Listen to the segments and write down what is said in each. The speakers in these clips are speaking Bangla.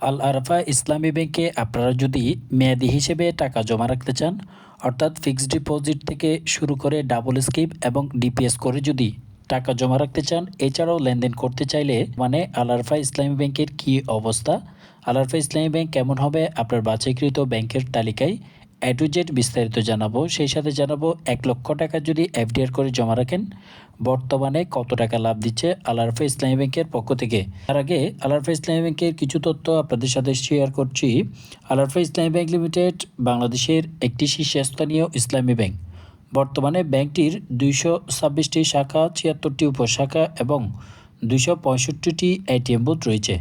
আল আরফা ইসলামী ব্যাংকে আপনারা যদি মেয়াদি হিসেবে টাকা জমা রাখতে চান, অর্থাৎ ফিক্সড ডিপোজিট থেকে শুরু করে ডাবল স্কিপ এবং ডিপিএস করে যদি টাকা জমা রাখতে চান, এছাড়াও লেনদেন করতে চাইলে মানে আল আরফা ইসলামী ব্যাংকের কী অবস্থা? আল আরফা ইসলামী ব্যাংক কেমন হবে আপনার বাছাইকৃত ব্যাংকের তালিকায়? এ টু জেড বিস্তারিত জানাব। সেই সাথে জানাব, এক লক্ষ টাকা যদি এফডিআর করে জমা রাখেন, বর্তমানে কত টাকা লাভ দিচ্ছে আলারফা ইসলামী ব্যাংকের পক্ষ থেকে? তার আগে আলারফা ইসলামী ব্যাংকের কিছু তথ্য আপনাদের সাথে শেয়ার করছি। আলারফা ইসলামী ব্যাংক লিমিটেড বাংলাদেশের একটি শীর্ষস্থানীয় ইসলামী ব্যাংক। বর্তমানে ব্যাংকটির দুইশো ছাব্বিশটি শাখা, ছিয়াত্তরটি উপশাখা এবং দুইশো পঁয়ষট্টিটি এটিএম বুথ রয়েছে।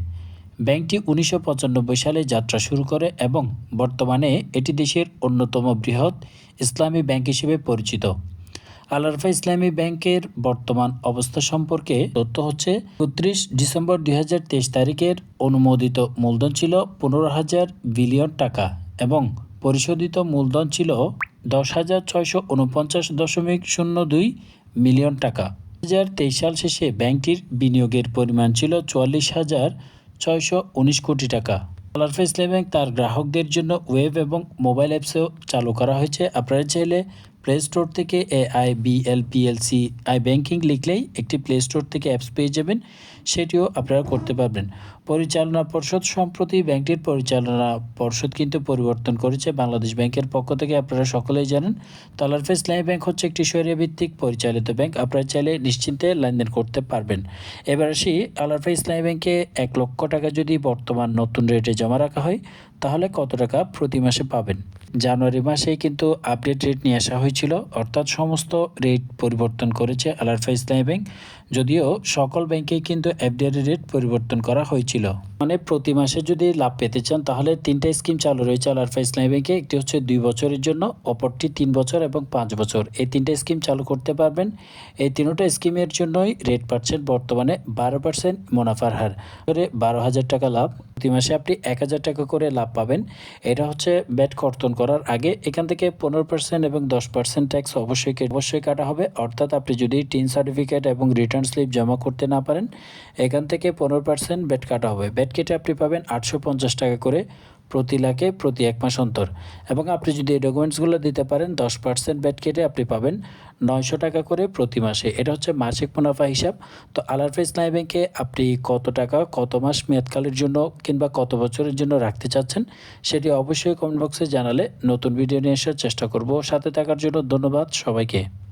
ব্যাংকটি উনিশশো পঁচানব্বই সালে যাত্রা শুরু করে এবং বর্তমানে এটি দেশের অন্যতম বৃহৎ ইসলামী ব্যাংক হিসেবে পরিচিত। আলারফা ইসলামী ব্যাংকের বর্তমান অবস্থা সম্পর্কে তথ্য হচ্ছে উনত্রিশ ডিসেম্বর দুই হাজার তেইশ তারিখের অনুমোদিত মূলধন ছিল পনেরো হাজার বিলিয়ন টাকা এবং পরিশোধিত মূলধন ছিল দশ হাজার ছয়শো উনপঞ্চাশ দশমিক শূন্য দুই মিলিয়ন টাকা। দু হাজার তেইশ সাল শেষে ব্যাংকটির বিনিয়োগের পরিমাণ ছিল চুয়াল্লিশ হাজার ছয়শো উনিশ কোটি টাকা। আলারফা ইসলামী ব্যাংক তার গ্রাহকদের জন্য ওয়েব এবং মোবাইল অ্যাপসেও চালু করা হয়েছে। আপনারা চাইলে প্লে স্টোর থেকে A I B L PLC i banking লিখলেই একটি প্লে স্টোর থেকে অ্যাপস পেয়ে যাবেন। সেটিও আপনারা করতে পারবেন। পরিচালনা পর্ষদ সম্প্রতি ব্যাংকটির পরিচালনা পর্ষদ কিন্তু পরিবর্তন করেছে। বাংলাদেশ ব্যাংকের পক্ষ থেকে আপনারা সকলেই জানেন তো আলারফা ইসলামী ব্যাংক হচ্ছে একটি ভিত্তিক পরিচালিত ব্যাংক। আপনারা চাইলে নিশ্চিন্তে লেনদেন করতে পারবেন। এবার আসি আলারফা ইসলামী ব্যাংকে এক লক্ষ টাকা যদি বর্তমান নতুন রেটে জমা রাখা হয়, তাহলে কত টাকা প্রতি মাসে পাবেন? জানুয়ারি মাসেই কিন্তু আপডেট রেট নিয়ে আসা হয়েছিল অর্থাৎ সমস্ত রেট পরিবর্তন করেছে আলারফা ইসলামী ব্যাংক যদিও সকল ব্যাংকেই কিন্তু এফডিআর রেট পরিবর্তন করা হয়েছিল। মানে প্রতি মাসে যদি লাভ পেতে চান, তাহলে তিনটা স্কিম চালু রয়েছে আলারফা ইসলামী ব্যাংকে একটি হচ্ছে দুই বছরের জন্য, অপরটি তিন বছর এবং পাঁচ বছর। এই তিনটা স্কিম চালু করতে পারবেন। এই তিনটা স্কিমের জন্যই রেট পাচ্ছেন বর্তমানে বারো পার্সেন্ট মুনাফার হার। বারো হাজার টাকা লাভ প্রতি মাসে আপনি এক হাজার টাকা করে লাভ পাবেন। এটা হচ্ছে ব্যাট কর্তন করার আগে। এখান থেকে পনেরো পার্সেন্ট এবং দশ পার্সেন্ট ট্যাক্স অবশ্যই অবশ্যই কাটা হবে। অর্থাৎ আপনি যদি টিন সার্টিফিকেট এবং রিটার্ন স্লিপ জমা করতে না পারেন, এখান থেকে পনেরো পার্সেন্ট ব্যাট কাটা হবে। ব্যাট কেটে আপনি পাবেন আটশো পঞ্চাশ টাকা করে প্রতি লাখে প্রতি এক মাস অন্তর। এবং আপনি যদি এই ডকুমেন্টসগুলো দিতে পারেন, দশ পার্সেন্ট ব্যাট কেটে আপনি পাবেন নয়শো টাকা করে প্রতি মাসে। এটা হচ্ছে মাসিক মুনাফা হিসাব। তো আলারফা ইসলামী ব্যাংকে আপনি কত টাকা, কত মাস মেয়াদকালের জন্য কিংবা কত বছরের জন্য রাখতে চাচ্ছেন, সেটি অবশ্যই কমেন্ট বক্সে জানালে নতুন ভিডিও নিয়ে আসার চেষ্টা করব। সাথে থাকার জন্য ধন্যবাদ সবাইকে।